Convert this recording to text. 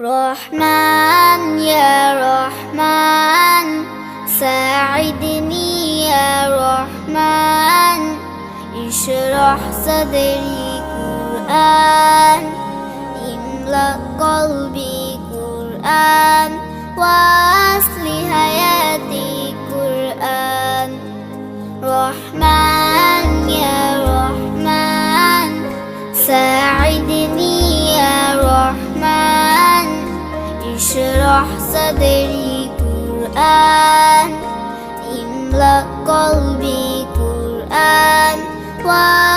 رحمن يا رحمن ساعدني يا رحمن اشرح صدري قرآن املأ قلبي قرآن واصل حياتي قرآن. رحمن اشرح صدري قرآن املأ قلبي قرآن واصل